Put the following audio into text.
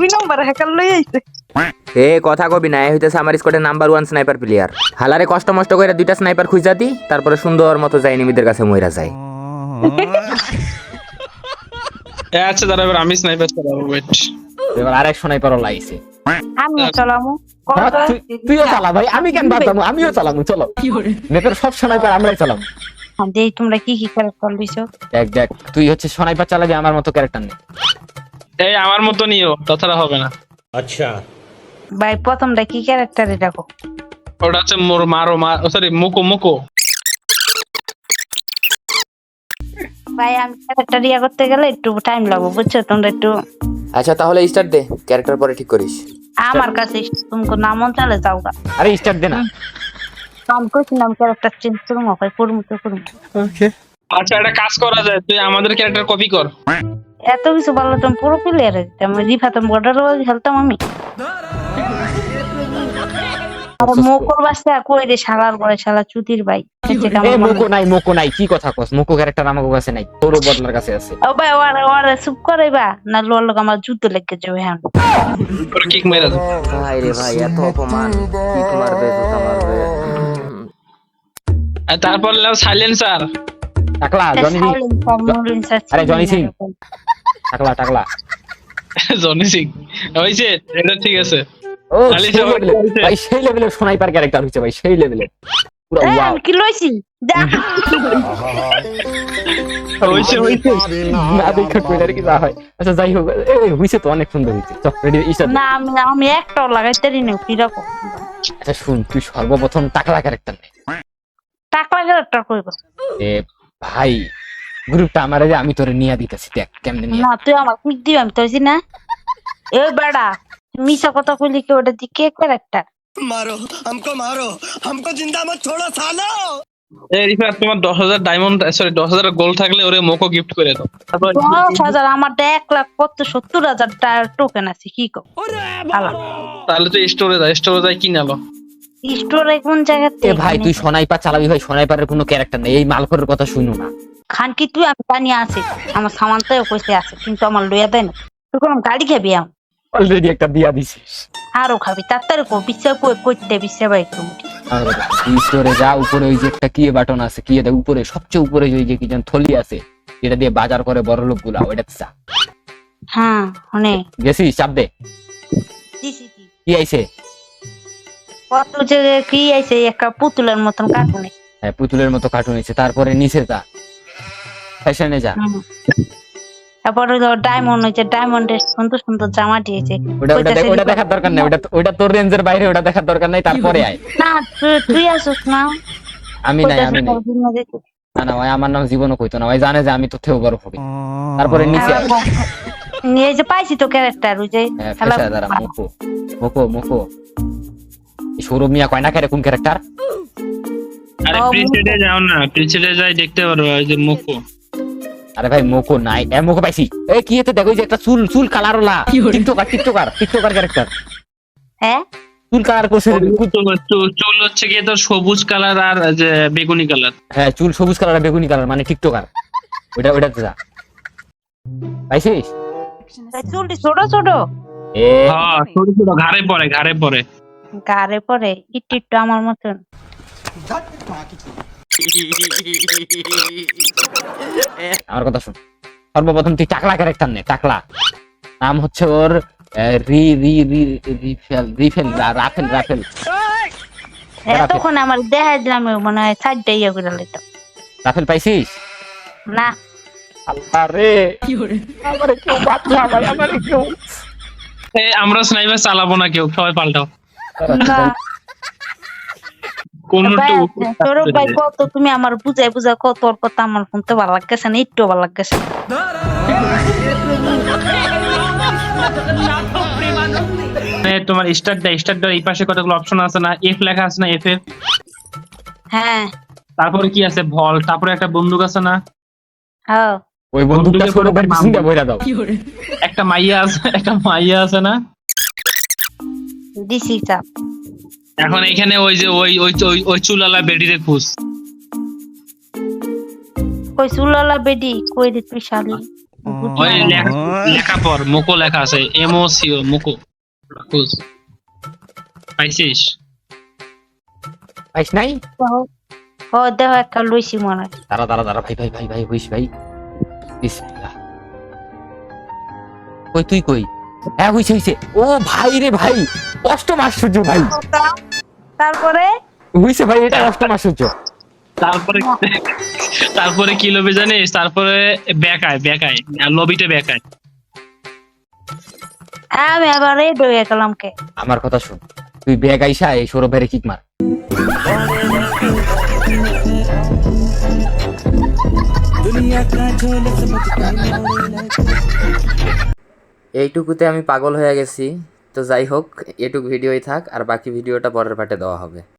দুই নম্বর হ্যাকার লই আইছে। এ কথা কবি না হইতেছে আমার স্কোয়াডের নাম্বার ওয়ান স্নাইপার প্লেয়ার হালারে কষ্ট মষ্ট করে দুইটা স্নাইপার খুঁজা দি তারপরে সুন্দর মতো যায় নিমিদের কাছে মইরা যায়। এ আচ্ছা দাঁড়া এবার আমি স্নাইপার চালাবো ওয়েট এবার আরেক স্নাইপারও লাইছে আমিও চলামু। হ্যাঁ, তুইও চালা ভাই আমি কেন আমিও চালাবো চলো। নেপের সব স্নাইপার আমরাই চালাবো দেই তোমরা কি কি ক্যারেক্টার লইছো? দেখ দেখ তুই হচ্ছে স্নাইপার চালাবি আমার মতো ক্যারেক্টার নেই। এই আমার মতো নিও তাছাড়া হবে না। আচ্ছা। ভাই প্রথমটা কি ক্যারেক্টারে রাখো ওটা হচ্ছে মোর মারো মা সরি মুকো মুকো। ভাই আমি ক্যারেক্টার ইয়া করতে গেলে একটু টাইম লাগবে বুঝছ? তোমরা একটু আচ্ছা তাহলে স্টার্ট দে ক্যারেক্টার পরে ঠিক করিস। আমার কাছে তোমাকে নাম চালে যাও গা। আরে স্টার্ট দে না। কাম আমি কইছিলাম ক্যারেক্টার চেঞ্জ করব ভাই করব তো করব। আচ্ছা একটা কাজ করা যায় তুই আমাদের ক্যারেক্টার কপি কর। এত কিছু ভালো তুমি পুরো প্লেয়ার রিফাতাম বর্ডার খেলতাম আমি। আর মোকর বাসা কই রে শালার বড় শালা চুতির ভাই। মোকো নাই মোকো নাই কি কথা কস? মোকো ক্যারেক্টার আমার কাছে নাই তোরও বদলার কাছে আছে। ও ভাই ওরে ওরে চুপ করাইবা না লোর লোক আমার যুদ্ধ লেগে যাবে হ্যাঁ কিক মেরে দাও ভাই রে ভাই এত অপমান। কি তোমার বেজুতা মারবে। আর তারপর সাইলেন্সার টাকলা জনি আরে, জনি সিং। টাকলা টাকলা। জনি সিং। হয়েছে এটা ঠিক আছে। ও ভাই সেই লেভেলের স্নাইপার ক্যারেক্টার হইছে ভাই সেই লেভেলের পুরো ওয়াও কি লইছি? না দেখে কি যা হয়। আচ্ছা যাই হোক হইছে তো অনেক সুন্দর হইছে। চল রেডি স্টার্ট না আমি আমি একটাও লাগাইতে রি না কি রকম আচ্ছা শুন তুই সর্বপ্রথম টাকলা ক্যারেক্টার নে। ক্যারেক্টার কইব। এ ভাই গ্রুপটা আমারে যে আমি তোরে নিয়ে দিতেছি দেখ কেমনে নিয়ে না তুই আমার পিক দিবি আমি তো হইছি না এ বেড়া মিশা কথা কইলি কি ওটা দিকে ক্যারেক্টার मारो हमको मारो हमको जिंदा मत छोड़ो सालो এই রিফাত তোমার দশ হাজার ডায়মন্ড সরি দশ হাজার গোল্ড থাকলে ওরে মোকো গিফট করে দাও তারপর দশ হাজার আমার তো এক লাখ কত সত্তর হাজার টোকেন আছে কি কো আলা তাহলে তুই স্টোরে যা স্টোরে যাই কিনে আলো স্টোরে কোন জায়গাতে এ ভাই তুই সোনাইপার চালাবি ভাই সোনাইপারের কোনো ক্যারেক্টার নেই এই মালখরের কথা শুনো না খান কি তুই? আমি জানি আছে। আমার সামান তো কইছে আছে কিন্তু আমার লইয়া দেয় না তুই কোন গাড়ি খাবি আম? অলরেডি একটা দিয়া দিছিস। আরও খাবি। তাড়াতাড়ি কো বিশ্বে কই কইতে বিশ্বে ভাই বাবা, স্টোরে যা উপরে ওই যে একটা কি বাটন আছে কি এটা উপরে সবচেয়ে উপরে ওই যে কি যেন থলি আছে যেটা দিয়ে বাজার করে বড় লোকগুলা ওইটা চা হ্যাঁ হনে। গেছিস? চাপ দে। কি? কি আইছে? কত যে কি আইছে একটা পুতুলের মতন কার্টুনে হ্যাঁ, পুতুলের মতো কার্টুন হয়েছে তারপরে নিচে যা। ফ্যাশনে যা। তারপরে ডায়মন্ড হয়েছে ডায়মন্ডের সুন্দর সুন্দর জামা দিয়েছে। ওটা ওটা ওটা দেখার দরকার নাই ওটা ওটা তোর রেঞ্জের বাইরে ওটা দেখার দরকার নাই তারপরে আয়। না তুই- আসুস না। আমি নাই আমি নাই। না না ভাই আমার নাম জীবনও কইতো না ভাই জানে যে আমি তোর থেকেও বড় হবি তারপরে নিচে আয়। নিয়ে যে পাইছি তো ক্যারেক্টার ওই যে মুখো মুখো মুখো। সৌরভ মিয়া কয় না খেরে কোন ক্যারেক্টার আরে ও, প্রিসেটে যাও না প্রিসেটে যাই দেখতে পারো ওই যে মুকো আরে ভাই মোকো নাই। এ মোকো পাইছি। এ কি এতে দেখো যে একটা চুল চুল কালার ওলা টিকটকার টিকটকার টিকটকার ক্যারেক্টার হ্যাঁ? চুল কালার করছে। চুল- হচ্ছে গিয়ে তোর সবুজ কালার আর যে বেগুনি কালার। হ্যাঁ চুল সবুজ কালার আর বেগুনি কালার মানে টিকটকার। ওটা ওটা যা। পাইছিস? চুলটি ছোট ছোট। এ হ্যাঁ ছোট ছোট ঘাড়ে পড়ে ঘাড়ে পড়ে। গারে পরে একটু একটু আমার মতন। আমার কথা শুন। সর্বপ্রথম তুই টাকলা ক্যারেক্টার নে টাকলা। নাম হচ্ছে ওর রি রি রি রিফেল রিফেল রাফেল রাফেল। এতক্ষণ আমার দেখা দিলাম মনে হয় সাইডটা ইয়ে করে লইতাম রাফেল পাইছিস? না। আল্লাহ রে। আমারে কেউ বাঁচা ভাই আমারে কেউ এ, আমরা স্নাইপার চালাবো না কেউ সবাই পাল্টাও। সৌরভ ভাই কত? তুমি আমার বুঝাই বুঝাই কত তোর কথা আমার শুনতে ভালো লাগতেছে না একটু ভালো লাগতেছে তোমার স্টার্ট দেয় স্টার্ট দেয় এই পাশে কতগুলো অপশন আছে না এফ লেখা আছে না এফ এফ হ্যাঁ। তারপরে কি আছে? ভল তারপরে একটা বন্দুক আছে না? হ্যাঁ। ওই বন্দুকটা সৌরভ ভাই পিছনটা বইরা দাও। একটা মাইয়া আছে একটা মাইয়া আছে না? দিছি চাপ এখন এখানে ওই যে ওই ওই ওই- ওই চুলালা বেডিরে খুঁজ কই চুলালা বেডি কই রে তুই শালি? ওই লেখা লেখা পর মোকো লেখা আছে এমও সিও মোকো খুঁজ পাইছিস? পাইস নাই? ও দেহ একটা লইছি মনে হয়। দাঁড়া দাঁড়া দাঁড়া ভাই ভাই ভাই ভাই হইস ভাই। বিসমিল্লাহ। কই তুই কই? হ্যাঁ হইছে হইছে। ও ভাই রে ভাই। অষ্টম আশ্চর্য ভাই। তারপরে? হইছে ভাই এটা অষ্টম আশ্চর্য তারপরে তারপরে কি লবি জানিস? তারপরে বেকায় বেকায় লবিতে বেকায়। আমি আবার এই ডয়ে গেলাম কে? আমার কথা শুন তুই ব্যাগ আইসা এই সৌরভের কিক মার। এইটুকুতে আমি পাগল হয়ে গেছি। তো যাই হোক এটুক ভিডিওই থাক আর বাকি ভিডিওটা পরের পাটে দেওয়া হবে।